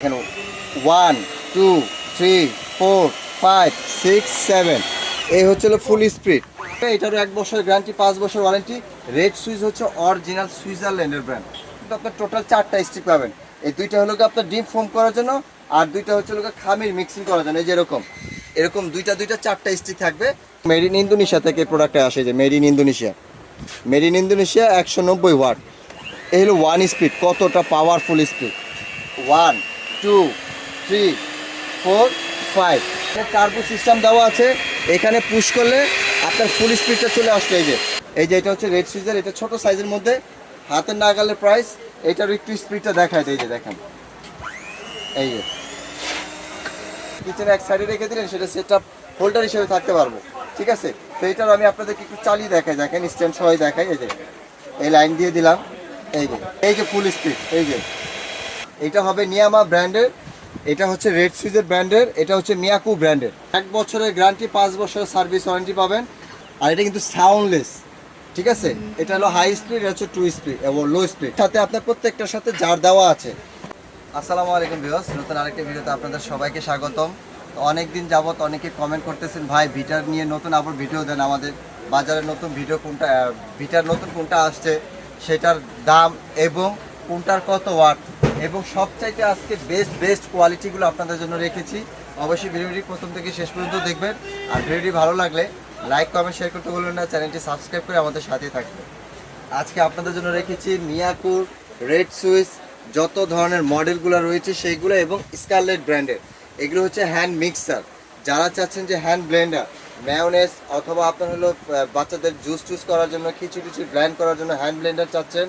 এখানে one two three four five six seven এই হচ্ছিল ফুল স্পিড এটারও এক বছর গ্যারান্টি পাঁচ বছর ওয়ারেন্টি রেড সুইচ হচ্ছে অরিজিনাল সুইজারল্যান্ডের ব্র্যান্ড কিন্তু আপনার টোটাল চারটা স্টিক পাবেন। এই দুইটা হলো আপনার ডিম ফোম করার জন্য, আর দুইটা হচ্ছে গিয়ে খামির মিক্সিং করার জন্য, এই যে এরকম। এরকম দুইটা দুইটা, চারটা স্টিক থাকবে। মেড ইন ইন্দোনেশিয়া থেকে প্রোডাক্টটা আসে যে made in Indonesia made in Indonesia একশো নব্বই ওয়াট এই হলো ওয়ান স্পিড কতটা powerful speed one two three four five turbo system দেওয়া আছে। এখানে পুশ করলে আপনার ফুল স্পিডটা চলে আসবে এই যে। এই যে এটা হচ্ছে রেড সুইজার এটা ছোট সাইজের মধ্যে। হাতের নাগালের প্রাইস এটার একটু স্পিডটা দেখায় এই যে দেখেন। এই যে। কিচেনে এক সাইডে রেখে দিলেন, সেটা সেট আপ হোল্ডার হিসেবে থাকতে পারব। ঠিক আছে? তো এটার আমি আপনাদেরকে একটু চালিয়ে দেখাই, দেখেন স্ট্যান্ড সবাই দেখাই, এই যে। এই লাইন দিয়ে দিলাম। এই যে এই যে ফুল স্পিড এই যে। এটা হবে নিয়ামা ব্র্যান্ডের এটা হচ্ছে রেড সুইজের ব্র্যান্ডের এটা হচ্ছে মিয়াকু ব্র্যান্ডের। এক বছরের গ্যারান্টি পাঁচ বছরের সার্ভিস ওয়ারেন্টি পাবেন। আর এটা কিন্তু সাউন্ডলেস ঠিক আছে? এটা হলো হাই স্পিড এটা হচ্ছে টু স্পিড এবং লো স্পিড সাথে আপনার প্রত্যেকটার সাথে জার দেওয়া আছে। আসসালামু আলাইকুম ভিউয়ার্স নতুন আরেকটা ভিডিওতে আপনাদের সবাইকে স্বাগতম। অনেক দিন যাবত অনেকে কমেন্ট করতেছেন ভাই ভিটার নিয়ে নতুন আবার ভিডিও দেন আমাদের। বাজারে নতুন ভিডিও কোনটা ভিটার নতুন কোনটা আসছে সেটার দাম এবং কোনটার কত ওয়াট এবং সবচাইতে আজকে বেস্ট বেস্ট কোয়ালিটিগুলো আপনাদের জন্য রেখেছি। অবশ্যই ভিডিওটি প্রথম থেকে শেষ পর্যন্ত দেখবেন। আর ভিডিওটি ভালো লাগলে লাইক কমেন্ট শেয়ার করতে বলবেন না। চ্যানেলটি সাবস্ক্রাইব করে আমাদের সাথে থাকবেন। আজকে আপনাদের জন্য রেখেছি মিয়াকুর রেড সুইচ যত ধরনের মডেলগুলো রয়েছে সেইগুলো এবং স্কারলেট ব্র্যান্ডের এগুলো হচ্ছে হ্যান্ড মিক্সার যারা চাচ্ছেন যে হ্যান্ড ব্লেন্ডার ম্যায়োনেস অথবা আপনার হলো বাচ্চাদের জুস টুস করার জন্য খিচুড়ি টিচুড়ি ব্ল্যান্ড করার জন্য হ্যান্ড ব্লেন্ডার চাচ্ছেন,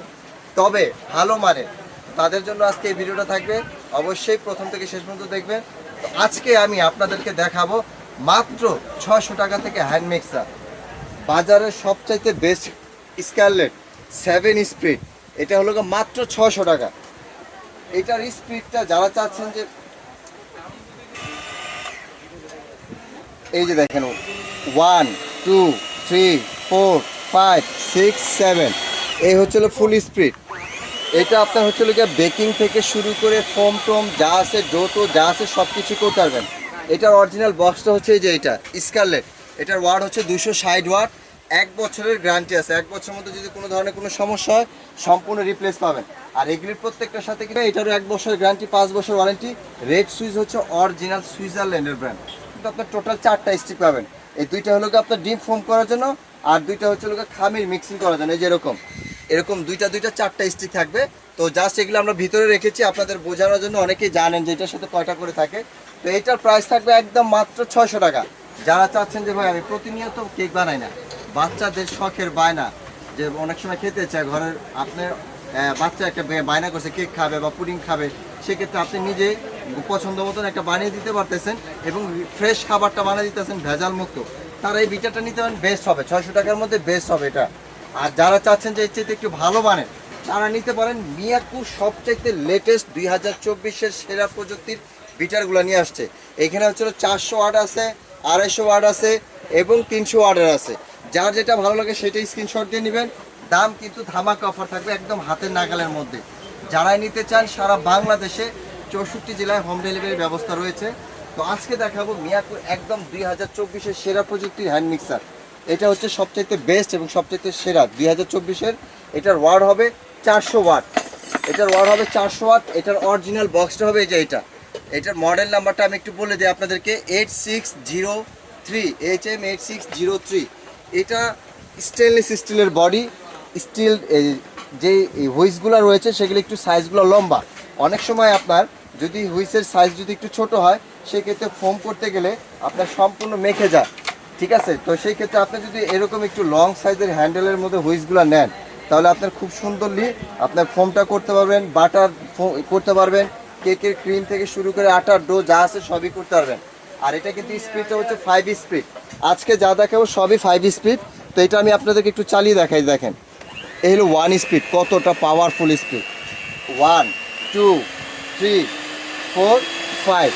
তবে ভালো মানের তাদের জন্য আজকে এই ভিডিওটা থাকবে। অবশ্যই প্রথম থেকে শেষ পর্যন্ত দেখবেন। তো আজকে আমি আপনাদেরকে দেখাবো মাত্র ছশো টাকা থেকে হ্যান্ড মিক্সার বাজারের সবচাইতে বেস্ট স্কারলেট সেভেন স্পিড এটা হলো মাত্র ছশো টাকা। এটার স্পিডটা যারা চাচ্ছেন যে এই যে দেখেন one two three four five six seven এই হচ্ছিল ফুল স্পিড এটা আপনার হচ্ছে গিয়ে বেকিং থেকে শুরু করে ফোম টোম যা আছে ডোটো যা আছে সব কিছু করতে পারবেন। এটার অরিজিনাল বক্সটা হচ্ছে যে এটা স্কারলেট এটার ওয়ার্ড হচ্ছে দুশো ষাট ওয়াট এক বছরের গ্যারান্টি আছে। এক বছরের মধ্যে যদি কোনো ধরনের কোনো সমস্যা হয়, সম্পূর্ণ রিপ্লেস পাবেন। আর এগুলির প্রত্যেকটার সাথে কিন্তু এটারও এক বছরের গ্যারান্টি পাঁচ বছর ওয়ারেন্টি রেড সুইচ হচ্ছে অরিজিনাল সুইজারল্যান্ডের ব্র্যান্ড কিন্তু আপনার টোটাল চারটা স্টিক পাবেন। এই দুইটা হলো আপনার ডিম ফোম করার জন্য, আর দুইটা হচ্ছে গিয়ে খামির মিক্সিং করার জন্য, এই যে এরকম দুইটা দুইটা চারটা স্টিক থাকবে। তো জাস্ট এগুলো আমরা ভিতরে রেখেছি, আপনাদের বোঝানোর জন্য অনেকেই জানেন যে এটার সাথে কয়টা করে থাকে। তো এটার প্রাইস থাকবে একদম মাত্র ছয়শো টাকা। যারা চাচ্ছেন যে, ভাই, আমি প্রতিনিয়ত কেক বানাই না, বাচ্চাদের শখের বায়না, যে অনেক সময় খেতে চায় ঘরের আপনার বাচ্চা একটা বায়না করছে, কেক খাবে বা পুডিং খাবে, সেক্ষেত্রে আপনি নিজে পছন্দ মতন একটা বানিয়ে দিতে পারতেছেন এবং ফ্রেশ খাবারটা বানিয়ে দিতেছেন ভেজাল মুক্ত তারা এই বিটারটা নিতে পারেন বেস্ট হবে। ছয়শো টাকার মধ্যে বেস্ট হবে এটা। আর যারা চাচ্ছেন যে এর চাইতে একটু ভালো বানেন তারা নিতে পারেন মিয়াকু সবচাইতে লেটেস্ট দুই হাজার চব্বিশের সেরা প্রযুক্তির বিটারগুলো নিয়ে আসছে। এখানে হচ্ছে চারশো ওয়াট আছে, আড়াইশো ওয়াট আছে এবং তিনশো ওয়াটের আছে। যার যেটা ভালো লাগে সেটাই স্ক্রিনশট দিয়ে নেবেন। দাম কিন্তু ধামাকা অফার থাকবে একদম হাতের নাগালের মধ্যে। যারাই নিতে চান, সারা বাংলাদেশে চৌষট্টি জেলায় হোম ডেলিভারির ব্যবস্থা রয়েছে। তো আজকে দেখাবো মিয়াকুর একদম দুই হাজার চব্বিশের সেরা প্রযুক্তির হ্যান্ড মিক্সার এটা হচ্ছে সবচাইতে বেস্ট এবং সবচাইতে সেরা। দুই হাজার চব্বিশের এটার ওয়ার্ড হবে চারশো ওয়াট এটার ওয়ার্ড হবে চারশো ওয়াট এটার অরিজিনাল বক্সটা হবে এই যে এটা। এটার মডেল নাম্বারটা আমি একটু বলে দিই আপনাদেরকে eight six zero three H M eight six zero three এটা স্টেনলেস স্টিলের বডি স্টিল যে হুইসগুলো রয়েছে, সেগুলো একটু সাইজগুলো লম্বা। অনেক সময় আপনার যদি হুইসের সাইজ যদি একটু ছোট হয়, সেক্ষেত্রে ফোম করতে গেলে আপনার সম্পূর্ণ মেখে যায়। ঠিক আছে? তো সেই ক্ষেত্রে আপনি যদি এরকম একটু লং সাইজের হ্যান্ডেলের মধ্যে হুইসগুলো নেন, তাহলে আপনার খুব সুন্দরলি আপনার ফোমটা করতে পারবেন বাটার করতে পারবেন কেকের ক্রিম থেকে শুরু করে আটার ডো যা আছে সবই করতে পারবেন। আর এটা কিন্তু স্পিডটা হচ্ছে ফাইভ স্পিড আজকে যা দেখাবো সবই ফাইভ স্পিড তো এটা আমি আপনাদেরকে একটু চালিয়ে দেখাই, দেখেন। এই হলো ওয়ান স্পিড কতটা powerful speed one two three four five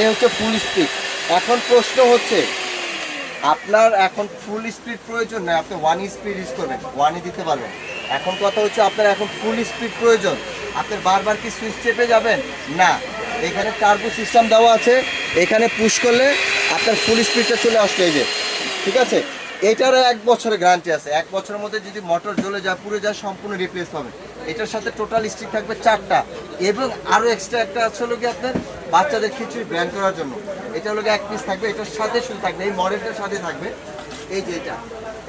এই হচ্ছে ফুল স্পিড এখন প্রশ্ন হচ্ছে আপনার এখন ফুল স্পিড প্রয়োজন না, আপনি ওয়ান স্পিড ইউজ করবেন ওয়ানই দিতে পারবেন। এখন কথা হচ্ছে আপনার এখন ফুল স্পিড প্রয়োজন। আপনি বারবার কি সুইচ চেপে যাবেন? না। এখানে টার্বো সিস্টেম দেওয়া আছে, এখানে পুশ করলে আপনার ফুল স্পিডটা চলে আসবে এই যে। ঠিক আছে? এটারও এক বছরের গ্যারান্টি আছে। এক বছরের মধ্যে যদি মোটর জ্বলে যায় পুরো যায়, সম্পূর্ণ রিপ্লেস হবে এটার সাথে টোটাল স্টিক থাকবে চারটা। এবং আরও এক্সট্রা একটা আছে হলো কি আপনার? বাচ্চাদের খিচুড়ি ব্র্যান্ড করার জন্য। এটা হলো এক পিস থাকবে, এটার সাথে শুধু থাকবে, এই মডেলটার সাথে থাকবে। এই যে এটা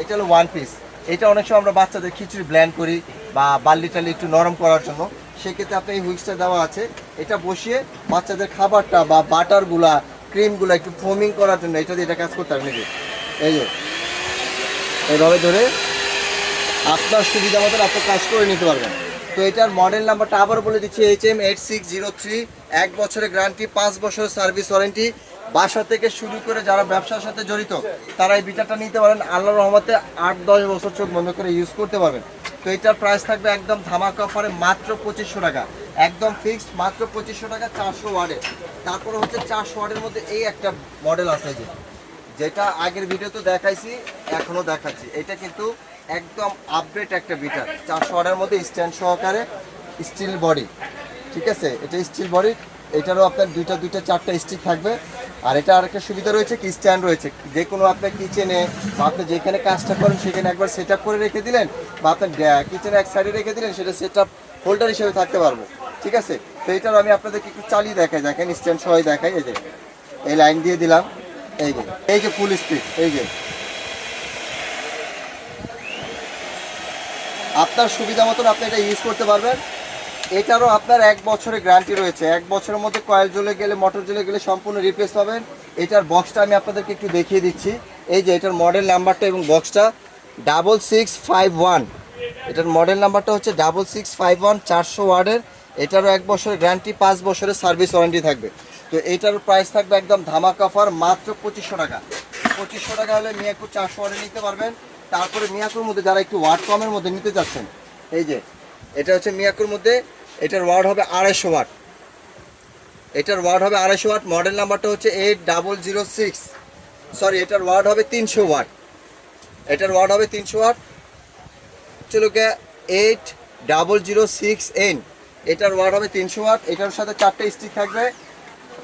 এটা হলো ওয়ান পিস এটা অনেক সময় আমরা বাচ্চাদের খিচুড়ি ব্ল্যান্ড করি বা বাল্লি টালি একটু নরম করার জন্য। সেক্ষেত্রে আপনার এই হুইক্সটা দেওয়া আছে। এটা বসিয়ে বাচ্চাদের খাবারটা বা বাটারগুলা, ক্রিমগুলো একটু ফোমিং করার জন্য এটা দিয়ে এটা কাজ করতে হবে। নাকি এই যে। এইভাবে ধরে আপনার সুবিধা মতন আপনার কাজ করে নিতে পারবেন। তো এটার মডেল নাম্বারটা আবার বলে দিচ্ছি H M eight six zero three এক বছরের গ্যারান্টি পাঁচ বছরের সার্ভিস ওয়ারেন্টি বাসা থেকে শুরু করে যারা ব্যবসার সাথে জড়িত, তারা এই বিটারটা নিতে পারেন। আল্লাহ রহমতে আট দশ বছর চোখ বন্ধ করে ইউজ করতে পারবেন। তো এটার প্রাইস থাকবে একদম ধামাকা অফারে মাত্র পঁচিশশো টাকা। একদম ফিক্সড মাত্র পঁচিশশো টাকা চারশো ওয়ার্ডে। তারপরে হচ্ছে চারশো ওয়ার্ডের মধ্যে এই একটা মডেল আছে যে, যেটা আগের ভিডিওতে দেখাইছি, এখনও দেখাচ্ছি। এটা কিন্তু একদম আপডেট একটা বিটার চারশো ওয়াটের মধ্যে স্ট্যান্ড সহকারে স্টিল বডি ঠিক আছে? এটা স্টিল বডি এটারও আপনার দুইটা দুইটা, চারটা স্টিক থাকবে। আর এটা আরেকটা সুবিধা রয়েছে কি স্ট্যান্ড রয়েছে। যে কোনো আপনার কিচেনে বা আপনি যেখানে কাজটা করেন, সেখানে একবার সেট করে রেখে দিলেন বা আপনার কিচেনে এক সাইডে রেখে দিলেন, সেটা সেট হোল্ডার হিসেবে থাকতে পারব, ঠিক আছে? তো এটার আমি আপনাদেরকে একটু চালিয়ে দেখাই, দেখেন স্ট্যান্ড সহ দেখাই, এই যে, এই লাইন দিয়ে দিলাম, এই যে এই যে ফুল স্পিড এই যে। আপনার সুবিধা মতন আপনি এটা ইউজ করতে পারবেন। এটারও আপনার এক বছরের গ্যারান্টি রয়েছে। এক বছরের মধ্যে কয়েল জ্বলে গেলে মোটর জ্বলে গেলে সম্পূর্ণ রিপ্লেস পাবেন। এটার বক্সটা আমি আপনাদেরকে একটু দেখিয়ে দিচ্ছি। এই যে এটার মডেল নাম্বারটা এবং বক্সটা ডাবল সিক্স ফাইভ ওয়ান এটার মডেল নাম্বারটা হচ্ছে ডাবল সিক্স ফাইভ ওয়ান চারশো ওয়ার্ডের এটারও এক বছরের গ্যারান্টি পাঁচ বছরের সার্ভিস ওয়ারেন্টি থাকবে। তো এটার প্রাইস থাকবে একদম ধামাকা অফার মাত্র পঁচিশশো টাকা। পঁচিশশো টাকা হলে মিয়াকুর চারশো ওয়ার্ডে নিতে পারবেন। তারপরে মিয়াকুর মধ্যে যারা একটু ওয়াট কমের মধ্যে নিতে চাচ্ছেন, এই যে, এটা হচ্ছে মিয়াকুর মধ্যে, এটার ওয়ার্ড হবে আড়াইশো ওয়াট। এটার ওয়ার্ড হবে আড়াইশো ওয়াট মডেল নাম্বারটা হচ্ছে eight double zero six sorry এটার ওয়ার্ড হবে তিনশো ওয়াট। এটার ওয়ার্ড হবে তিনশো ওয়াট। চলো eight double zero six N এটার ওয়ার্ড হবে তিনশো ওয়াট, এটার সাথে চারটে স্টিক থাকবে।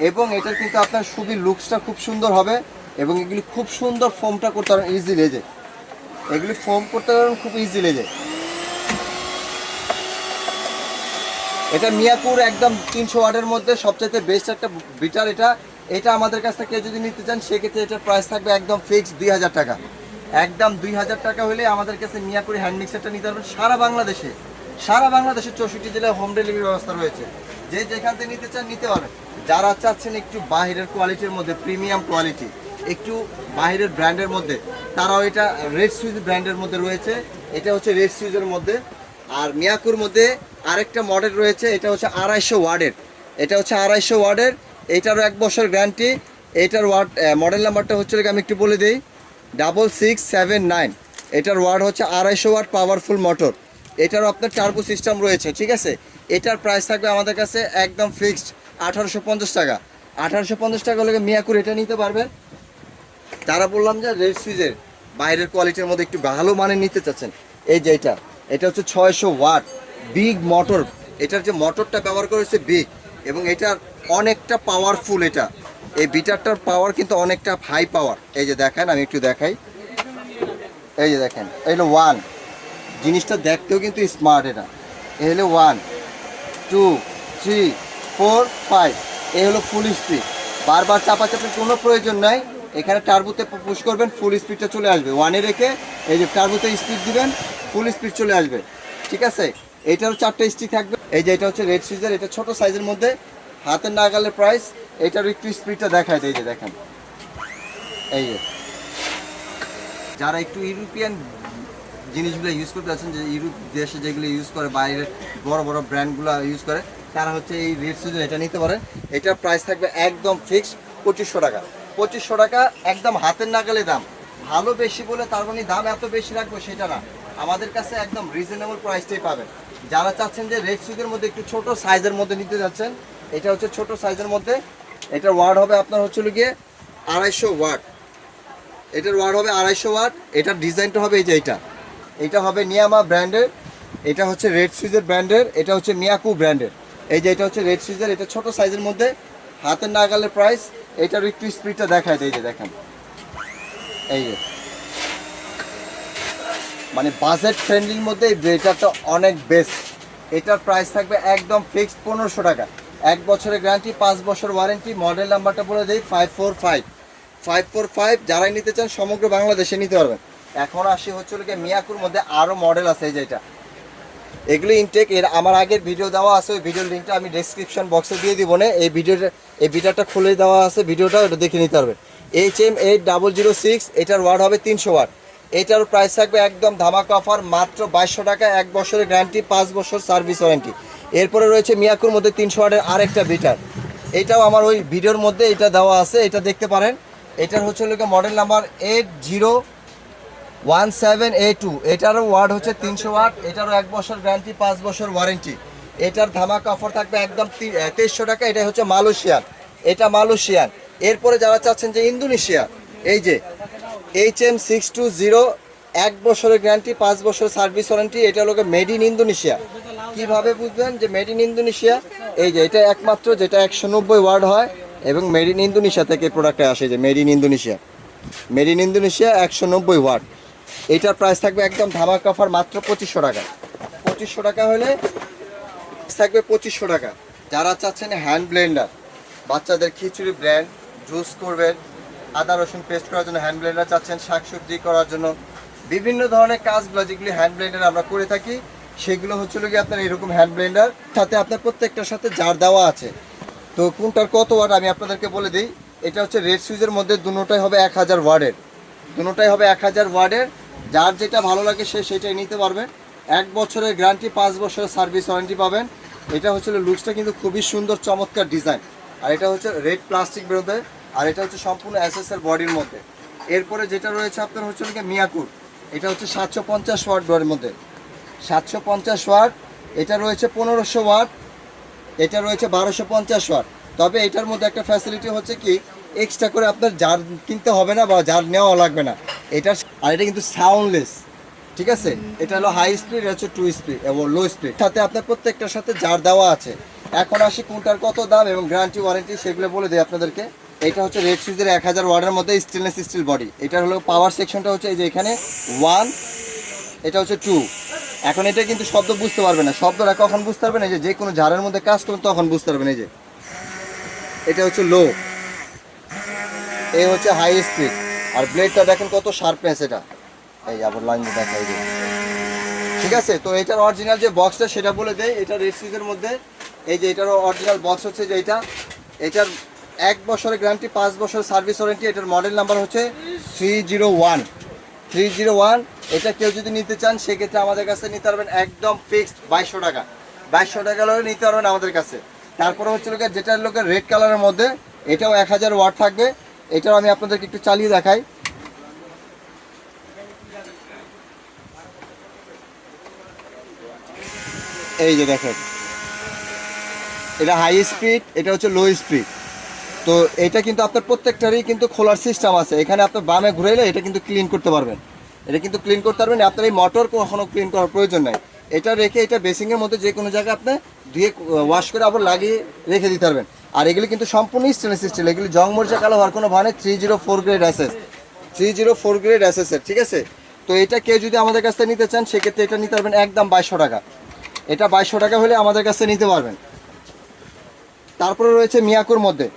এবং এটার কিন্তু আপনার খুবই লুকসটা খুব সুন্দর হবে এবং এগুলি খুব সুন্দর ফোমটা করতে পারেন ইজি লেজে এগুলি ফোম করতে পারেন খুব ইজি লেজে এটা মিয়াপুর একদম তিনশো ওয়াটের মধ্যে সবচেয়ে বেস্ট একটা বিটার এটা। এটা আমাদের কাছ থেকে যদি নিতে চান, সেক্ষেত্রে এটার প্রাইস থাকবে একদম ফিক্সড দুই হাজার টাকা। একদম দুই হাজার টাকা হলে আমাদের কাছে মিয়াপুর হ্যান্ড মিক্সারটা নিতে পারবেন সারা বাংলাদেশে। সারা বাংলাদেশের চৌষট্টি জেলায় হোম ডেলিভারি ব্যবস্থা রয়েছে। যে যেখান থেকে নিতে চান, নিতে পারবেন। যারা চাচ্ছেন একটু বাহিরের কোয়ালিটির মধ্যে প্রিমিয়াম কোয়ালিটি একটু বাইরের ব্র্যান্ডের মধ্যে। তারাও এটা রেড সুইজ ব্র্যান্ডের মধ্যে রয়েছে। এটা হচ্ছে রেড সুইজের মধ্যে। আর মিয়াকুর মধ্যে আরেকটা মডেল রয়েছে, এটা হচ্ছে আড়াইশো ওয়ার্ডের। এটা হচ্ছে আড়াইশো ওয়ার্ডের। এটারও এক বছর গ্যারান্টি এটার ওয়ার্ড মডেল নাম্বারটা হচ্ছে আমি একটু বলে দিই। ডাবল সিক্স সেভেন নাইন এটার ওয়ার্ড হচ্ছে আড়াইশো ওয়াট পাওয়ারফুল মোটর এটারও আপনার টার্বো সিস্টেম রয়েছে, ঠিক আছে? এটার প্রাইস থাকবে আমাদের কাছে একদম ফিক্সড আঠারোশো পঞ্চাশ টাকা। আঠারোশো পঞ্চাশ টাকা হলে মিয়াকুর এটা নিতে পারবেন। তারা বললাম যে রেড সুইজের বাইরের কোয়ালিটির মধ্যে একটু ভালো মানে নিতে চাচ্ছেন। এই যে এটা এটা হচ্ছে ছয়শো ওয়াট বিগ মোটর এটার যে মোটরটা ব্যবহার করেছে বিগ এবং এটার অনেকটা পাওয়ারফুল এটা। এই বিটারটার পাওয়ার কিন্তু অনেকটা হাই পাওয়ার এই যে দেখেন, আমি একটু দেখাই। এই যে দেখেন, এই হলো ওয়ান জিনিসটা দেখতেও কিন্তু স্মার্ট এটা। এই হলো one two three four five এই হলো ফুল স্পিড বারবার চাপাচাপির কোনো প্রয়োজন নাই। এখানে টার্বোতে পুশ করবেন ফুল স্পিডটা চলে আসবে। ওয়ানে রেখে এই যে টার্বোতে স্পিড দিবেন ফুল স্পিড চলে আসবে। ঠিক আছে? এটারও চারটে স্টিক থাকবে। এই যে এটা হচ্ছে রেড সুইজার এটা ছোট সাইজের মধ্যে। হাতের নাগালের প্রাইস এটারও একটু স্পিডটা দেখায় এই যে দেখেন। এই যে। যারা একটু ইউরোপিয়ান জিনিসগুলো ইউজ করতে আছেন যে ইউরোপ দেশে যেগুলো ইউজ করে বাইরের বড় বড় ব্র্যান্ডগুলো ইউজ করে, তারা হচ্ছে এই রেড সিজন এটা নিতে পারেন। এটার প্রাইস থাকবে একদম ফিক্সড পঁচিশশো টাকা। পঁচিশশো টাকা, একদম হাতের নাগালে দাম। ভালো বেশি বলে তার মানে দাম এত বেশি রাখব সেটা না। আমাদের কাছে একদম রিজনেবল প্রাইসটাই পাবেন। যারা চাচ্ছেন যে রেড সুইজের মধ্যে একটু ছোট সাইজের মধ্যে নিতে যাচ্ছেন, এটা হচ্ছে ছোট সাইজের মধ্যে। এটার ওয়ার্ড হবে আপনার হচ্ছে হলো গিয়ে আড়াইশো ওয়াট এটার ওয়ার্ড হবে আড়াইশো ওয়াট এটার ডিজাইনটা হবে এই যে এটা এটা হবে নিয়ামা ব্র্যান্ডের। এটা হচ্ছে রেড সুইজের ব্র্যান্ডের। এটা হচ্ছে মিয়াকু ব্র্যান্ডের। এই যে এটা হচ্ছে রেড সুইজের এটা ছোট সাইজের মধ্যে। হাতের নাগালের প্রাইস এটার একটু স্পিডটা দেখায় দেয় যে দেখেন। এই যে। মানে বাজেট ফ্রেন্ডলির মধ্যে এই ব্লেজারটা অনেক বেস্ট এটার প্রাইস থাকবে একদম ফিক্সড পনেরোশো টাকা। এক বছরের গ্যারান্টি পাঁচ বছর ওয়ারেন্টি মডেল নাম্বারটা বলে দিই five four five five four five যারাই নিতে চান, সমগ্র বাংলাদেশে নিতে পারবেন। এখন আসি হচ্ছে মিয়াকুর মধ্যে আরও মডেল আছে এই যে এটা। এগুলো ইনটেক এর আমার আগের ভিডিও দেওয়া আছে, ওই ভিডিওর লিঙ্কটা আমি ডেসক্রিপশন বক্সে দিয়ে দিব না। এই ভিডিওটা এই ভিডিওটা খুলে দেওয়া আছে ভিডিওটা ওটা দেখে নিতে পারবেন H M eight double zero six এটার ওয়ার্ড হবে তিনশো ওয়াট এটার প্রাইস থাকবে একদম ধামাকা অফার মাত্র বাইশশো টাকা, এক বছরের গ্যারান্টি পাঁচ বছর সার্ভিস ওয়ারেন্টি এরপরে রয়েছে মিয়াকুর মধ্যে তিনশো ওয়াটের আরেকটা বিটার এটাও আমার ওই ভিডিওর মধ্যে এটা দেওয়া আছে, এটা দেখতে পারেন। এটার হচ্ছে লোকে model number eight zero one seven A two, এটারও ওয়ার্ড হচ্ছে তিনশো ওয়াট, এটারও এক বছর গ্যারান্টি পাঁচ বছর ওয়ারেন্টি এটার ধামাকা অফার থাকবে একদম তেইশশো টাকা এটা হচ্ছে মালয়েশিয়ান, এটা মালয়েশিয়ান। এরপরে যারা চাচ্ছেন যে ইন্দোনেশিয়া, এই যে H M six two zero, এক বছরের গ্যারান্টি পাঁচ বছর সার্ভিস ওয়ারেন্টি এটা হলো মেড ইন ইন্দোনেশিয়া। কীভাবে বুঝবেন যে মেড ইন ইন্দোনেশিয়া? এই যে, এটা একমাত্র যেটা একশো নব্বই ওয়ার্ড হয় এবং মেড ইন ইন্দোনেশিয়া থেকে প্রোডাক্টটা আসে যে made in Indonesia. Made in Indonesia একশো নব্বই ওয়াট এটার প্রাইস থাকবে একদম ধামাক অফার মাত্র পঁচিশশো টাকা। পঁচিশশো টাকা হলে থাকবে পঁচিশশো টাকা। যারা চাচ্ছেন হ্যান্ড ব্লেন্ডার বাচ্চাদের খিচুড়ি ব্র্যান্ড জুস করবেন, আদা রসুন পেস্ট করার জন্য হ্যান্ড ব্লেন্ডার চাচ্ছেন, শাকসবজি করার জন্য। বিভিন্ন ধরনের কাজগুলো যেগুলি হ্যান্ড ব্লেন্ডার আমরা করে থাকি। সেগুলো হচ্ছিল কি আপনার এরকম হ্যান্ড ব্লেন্ডার সাথে আপনার প্রত্যেকটার সাথে জার দেওয়া আছে। তো কোনটার কত ওয়াট আমি আপনাদেরকে বলে দিই। এটা হচ্ছে রেড সুইচের মধ্যে দুটোটাই হবে এক হাজার ওয়ার্ডের দুটোটাই হবে এক হাজার ওয়ার্ডের যার যেটা ভালো লাগে সে সেটাই নিতে পারবেন এক বছরের গ্যারান্টি, পাঁচ বছরের সার্ভিস ওয়ারেন্টি পাবেন। এটা হচ্ছে লুকসটা কিন্তু খুবই সুন্দর, চমৎকার ডিজাইন। আর এটা হচ্ছে রেড প্লাস্টিক বেরোবে আর এটা হচ্ছে সম্পূর্ণ এসএসএর বডির মধ্যে। এরপরে যেটা রয়েছে আপনার হচ্ছে মিয়াকুর। এটা হচ্ছে সাতশো পঞ্চাশ ওয়াট বডির মধ্যে। সাতশো পঞ্চাশ ওয়াট, এটা রয়েছে পনেরোশো ওয়াট, এটা রয়েছে বারোশো পঞ্চাশ ওয়াট। তবে এটার মধ্যে একটা ফ্যাসিলিটি হচ্ছে কি এক্সট্রা করে আপনার জার কিনতে হবে না বা জার নেওয়া লাগবে না। এটা আর এটা কিন্তু সাউন্ডলেস ঠিক আছে? এটা হলো হাই স্পিড এটা হচ্ছে টু স্পিড এবং লো স্পিড সাথে আপনার প্রত্যেকটার সাথে জার দেওয়া আছে। এখন আসি কোনটার কত দাম এবং গ্যারান্টি ওয়ারেন্টি সেগুলো বলে দিই আপনাদেরকে। এটা হচ্ছে রেড সুইজের এক হাজার ওয়ার্ডের মধ্যে স্টেনলেস স্টিল বডি এটার হলো পাওয়ার সেকশনটা হচ্ছে এই যে এখানে ওয়ান এটা হচ্ছে টু এখন এটা কিন্তু শব্দ বুঝতে পারবে না। শব্দ শব্দটা কখন বুঝতে পারবে না যে যে কোনো ঝাড়ের মধ্যে কাজ করুন তখন বুঝতে পারবেন এই যে। এটা হচ্ছে লো এই হচ্ছে হাই স্পিড আর ব্লেডটা দেখেন কত শার্পনেস এটা। এই আবার লাইন দেখাই দিই। ঠিক আছে? তো এটার অরিজিনাল যে বক্সটা সেটা বলে দেয় এটা রেড সিজের মধ্যে। এই যে এটার অরিজিনাল বক্স হচ্ছে যে এটা। এটার এক বছরের গ্যারান্টি পাঁচ বছর সার্ভিস ওয়ারেন্টি এটার মডেল নাম্বার হচ্ছে three zero one three zero one এটা কেউ যদি নিতে চান, সেক্ষেত্রে আমাদের কাছে নিতে পারবেন একদম ফিক্সড বাইশশো টাকা। বাইশশো টাকা হলে নিতে পারবেন আমাদের কাছে। তারপরে হচ্ছে লোকের, যেটা লোকের রেড কালারের মধ্যে, এটাও এক হাজার ওয়াট থাকবে। এটাও আমি আপনাদেরকে একটু চালিয়ে দেখাই। এই যে দেখেন, এটা হাই স্পিড এটা হচ্ছে লো স্পিড তো এটা কিন্তু আপনার প্রত্যেকটারই কিন্তু খোলার সিস্টেম আছে। এখানে আপনার বামে ঘুরাইলে এটা কিন্তু ক্লিন করতে পারবেন। এটা কিন্তু ক্লিন করতে পারবেন, আপনার এই মোটর কখনো ক্লিন করার প্রয়োজন নাই। এটা রেখে এটা বেসিংয়ের মধ্যে যে কোনো জায়গায় আপনি ধুয়ে ওয়াশ করে আবার লাগিয়ে রেখে দিতে পারবেন। আর এগুলি কিন্তু সম্পূর্ণ স্টেনলেস স্টিল এগুলি জং মরিচা কালো হওয়ার কোনো মানে three zero four grade S S three zero four grade অ্যাসেসের ঠিক আছে? তো এটা কেউ যদি আমাদের কাছ থেকে নিতে চান, সেক্ষেত্রে এটা নিতে পারবেন একদম বাইশশো টাকা। এটা বাইশশো টাকা হলে আমাদের কাছে নিতে পারবেন। তারপরে রয়েছে মিয়াকুর মধ্যে।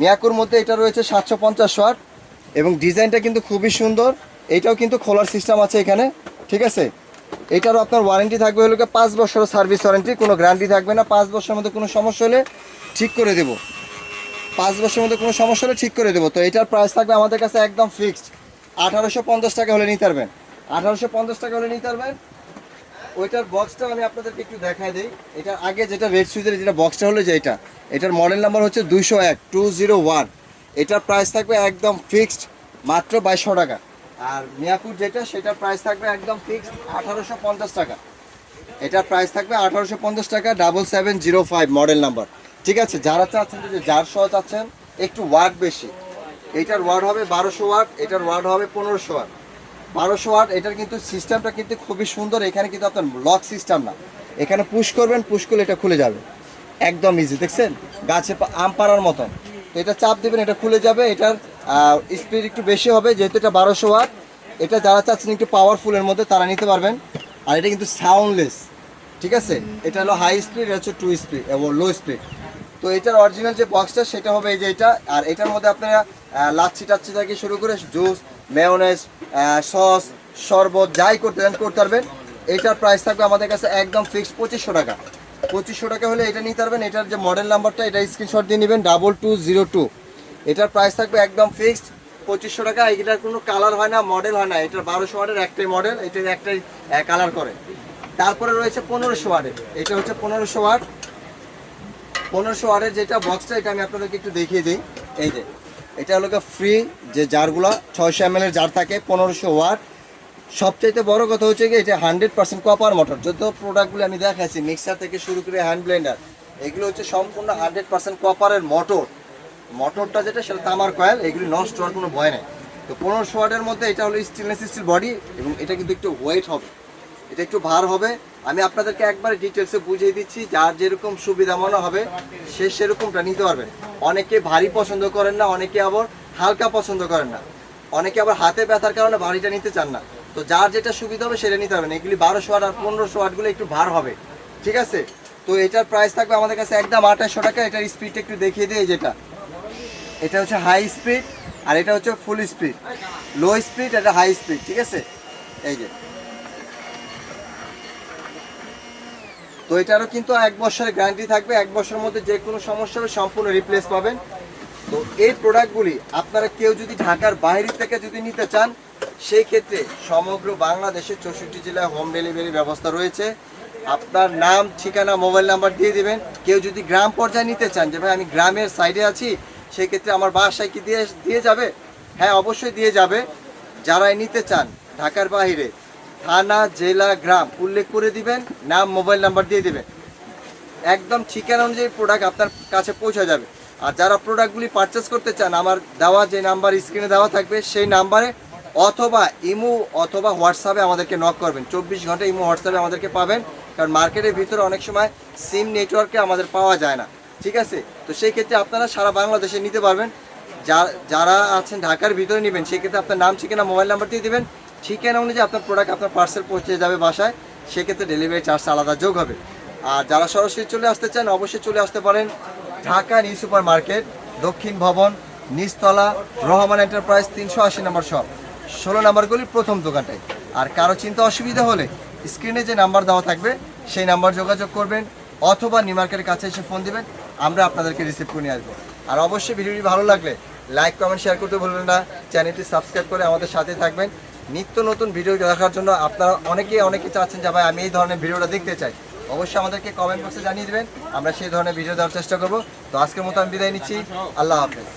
মিয়াকুর মধ্যে এটা রয়েছে সাতশো পঞ্চাশ ওয়াট এবং ডিজাইনটা কিন্তু খুবই সুন্দর। এটাও কিন্তু খোলার সিস্টেম আছে এখানে, ঠিক আছে? এটারও আপনার ওয়ারেন্টি থাকবে হলো পাঁচ বছরের সার্ভিস ওয়ারেন্টি কোনো গ্যারান্টি থাকবে না। পাঁচ বছরের মধ্যে কোনো সমস্যা হলে ঠিক করে দেবো। পাঁচ বছরের মধ্যে কোনো সমস্যা হলে ঠিক করে দেবো। তো এটার প্রাইস থাকবে আমাদের কাছে একদম ফিক্সড আঠারোশো পঞ্চাশ টাকা হলে নিতে পারবেন। আঠারোশো পঞ্চাশ টাকা হলে নিতে পারবেন। ওইটার বক্সটা আমি আপনাদেরকে একটু দেখাই দিই। এটার আগে যেটা রেড সুইচের যেটা বক্সটা হলো যে এটা। এটার মডেল নাম্বার হচ্ছে দুইশো এক টু জিরো ওয়ান এটার প্রাইস থাকবে একদম ফিক্সড মাত্র বাইশশো টাকা। আর মিয়াকুর যেটা, সেটার প্রাইস থাকবে একদম ফিক্সড আঠারোশো পঞ্চাশ টাকা। এটার প্রাইস থাকবে আঠারোশো পঞ্চাশ টাকা double seven zero five model number ঠিক আছে, যারা চাচ্ছেন যে যার সহ চাচ্ছেন, একটু ওয়াট বেশি। এটার ওয়াট হবে বারোশো ওয়াট এটার ওয়াট হবে পনেরোশো ওয়াট বারোশো ওয়াট এটার কিন্তু সিস্টেমটা কিন্তু খুবই সুন্দর, এখানে কিন্তু আপনার লক সিস্টেম না। এখানে পুশ করবেন, পুশ করলে এটা খুলে যাবে। একদম ইজি দেখছেন? গাছে আম পাড়ার মতন। তো এটা চাপ দেবেন, এটা খুলে যাবে, এটার স্পিড একটু বেশি হবে, যেহেতু এটা বারোশো ওয়াট এটা যারা চাচ্ছেন একটু পাওয়ারফুলের মধ্যে, তারা নিতে পারবেন। আর এটা কিন্তু সাউন্ডলেস ঠিক আছে? এটা হলো হাই স্পিড এটা হচ্ছে টু স্পিড এবং লো স্পিড তো এটার অরিজিনাল যে বক্সটা সেটা হবে এই যে এটা। আর এটার মধ্যে আপনারা লাচ্ছি টাচ্ছি থেকে শুরু করে জুস মেয়নেজ সস শরবত, যাই করতে চান, করতে পারবেন। এটার প্রাইস থাকবে আমাদের কাছে একদম ফিক্সড পঁচিশশো টাকা। পঁচিশশো টাকা হলে এটা নিতে পারবেন। এটার যে মডেল নাম্বারটা এটা স্ক্রিনশট দিয়ে নেবেন ডাবল টু জিরো টু এটার প্রাইস থাকবে একদম ফিক্সড পঁচিশশো টাকা। এটার কোনো কালার হয় না মডেল হয় না। এটার বারোশো ওয়াটের একটাই মডেল এটার একটাই কালার করে। তারপরে রয়েছে পনেরোশো ওয়াটের। এটা হচ্ছে পনেরোশো ওয়াট। পনেরোশো ওয়াটের যেটা বক্সটা এটা আমি আপনাদেরকে একটু দেখিয়ে দিই। এই যে, এটা হলো ফ্রি যে জারগুলো, ছয়শো এম এর জার থাকে, পনেরোশো ওয়াট। সবচাইতে বড় কথা হচ্ছে কি এটা হান্ড্রেড পার্সেন্ট কপার মোটর যত প্রোডাক্টগুলো আমি দেখাচ্ছি মিক্সার থেকে শুরু করে হ্যান্ড ব্লেন্ডার এগুলো হচ্ছে সম্পূর্ণ হান্ড্রেড পার্সেন্ট কপারের মোটর মোটরটা যেটা, সেটা তামার কয়েল এগুলি নষ্ট হওয়ার কোনো ভয় নেই। তো পনেরোশো ওয়াটের মধ্যে এটা হলো স্টেনলেস স্টিল বডি এবং এটা কিন্তু একটু ওয়েট হবে। এটা একটু ভার হবে। আমি আপনাদেরকে একবার ডিটেলসে বুঝিয়ে দিচ্ছি, যার যেরকম সুবিধা মনে হবে, সে সেরকমটা নিতে পারবেন। অনেকে ভারী পছন্দ করেন না, অনেকে আবার হালকা পছন্দ করেন না। অনেকে আবার হাতে ব্যথার কারণে ভারীটা নিতে চান না। তো যার যেটা সুবিধা হবে, সেটা নিতে পারবেন। এগুলি বারোশো আর পনেরোশো ওয়াটগুলো একটু ভার হবে। ঠিক আছে? তো এটার প্রাইস থাকবে আমাদের কাছে একদম আঠাশশো টাকা। এটার স্পিডটা একটু দেখিয়ে দিই যেটা। এটা হচ্ছে হাই স্পিড আর এটা হচ্ছে ফুল স্পিড লো স্পিড এটা হাই স্পিড ঠিক আছে? এই যে। তো এটারও কিন্তু এক বছরের গ্যারান্টি থাকবে। এক বছরের মধ্যে যে কোনো সমস্যা সম্পূর্ণ রিপ্লেস পাবেন। তো এই প্রোডাক্টগুলি আপনারা কেউ যদি ঢাকার বাইরে থেকে যদি নিতে চান, সেই ক্ষেত্রে সমগ্র বাংলাদেশের চৌষট্টি জেলায় হোম ডেলিভারি ব্যবস্থা রয়েছে। আপনার নাম, ঠিকানা মোবাইল নাম্বার দিয়ে দেবেন। কেউ যদি গ্রাম পর্যায়ে নিতে চান, যে ভাই আমি গ্রামের সাইডে আছি, সেই ক্ষেত্রে আমার বাসায় কি দিয়ে দিয়ে যাবে? হ্যাঁ অবশ্যই দিয়ে যাবে। যারাই নিতে চান, ঢাকার বাইরে থানা, জেলা, গ্রাম উল্লেখ করে দিবেন, নাম, মোবাইল নাম্বার দিয়ে দিবেন। একদম ঠিকানা অনুযায়ী প্রোডাক্ট আপনার কাছে পৌঁছে যাবে। আর যারা প্রোডাক্টগুলি পারচেস করতে চান, আমার দেওয়া যে নাম্বার স্ক্রিনে দেওয়া থাকবে, সেই নাম্বারে অথবা ইমো অথবা হোয়াটসঅ্যাপে আমাদেরকে নক করবেন। চব্বিশ ঘণ্টা ইমো হোয়াটসঅ্যাপে আমাদেরকে পাবেন, কারণ মার্কেটের ভিতরে অনেক সময় সিম নেটওয়ার্কে আমাদের পাওয়া যায় না। ঠিক আছে? তো সেই ক্ষেত্রে আপনারা সারা বাংলাদেশে নিতে পারবেন। যারা আছেন ঢাকার ভিতরে নেবেন সেক্ষেত্রে আপনার নাম, ঠিকানা, মোবাইল নাম্বার দিয়ে দেবেন। ঠিকানা অনুযায়ী আপনার প্রোডাক্ট আপনার পার্সেল পৌঁছে যাবে বাসায়। সেক্ষেত্রে ডেলিভারি চার্জ আলাদা যোগ হবে। আর যারা সরাসরি চলে আসতে চান, অবশ্যই চলে আসতে পারেন ঢাকা নিউ সুপার মার্কেট দক্ষিণ ভবন, নিচতলা, রহমান এন্টারপ্রাইজ তিনশো আশি নম্বর শপ ষোলো নাম্বারগুলির প্রথম দোকানটাই আর কারও চিন্তা অসুবিধা হলে স্ক্রিনে যে নাম্বার দেওয়া থাকবে, সেই নাম্বার যোগাযোগ করবেন অথবা নিউ মার্কেটের কাছে এসে ফোন দিবেন, আমরা আপনাদেরকে রিসিভ করে নিয়ে আসব। আর অবশ্যই ভিডিওটি ভালো লাগলে লাইক কমেন্ট শেয়ার করতে ভুলবেন না। চ্যানেলটি সাবস্ক্রাইব করে আমাদের সাথে থাকবেন। নিত্য নতুন ভিডিও দেখার জন্য আপনারা অনেকেই অনেকে চাচ্ছেন যে, ভাই, আমি এই ধরনের ভিডিওটা দেখতে চাই। অবশ্যই আমাদেরকে কমেন্ট বক্সে জানিয়ে দেবেন। আমরা সেই ধরনের ভিডিও দেওয়ার চেষ্টা করব। তো আজকের মতো আমি বিদায় নিচ্ছি। আল্লাহ হাফেজ।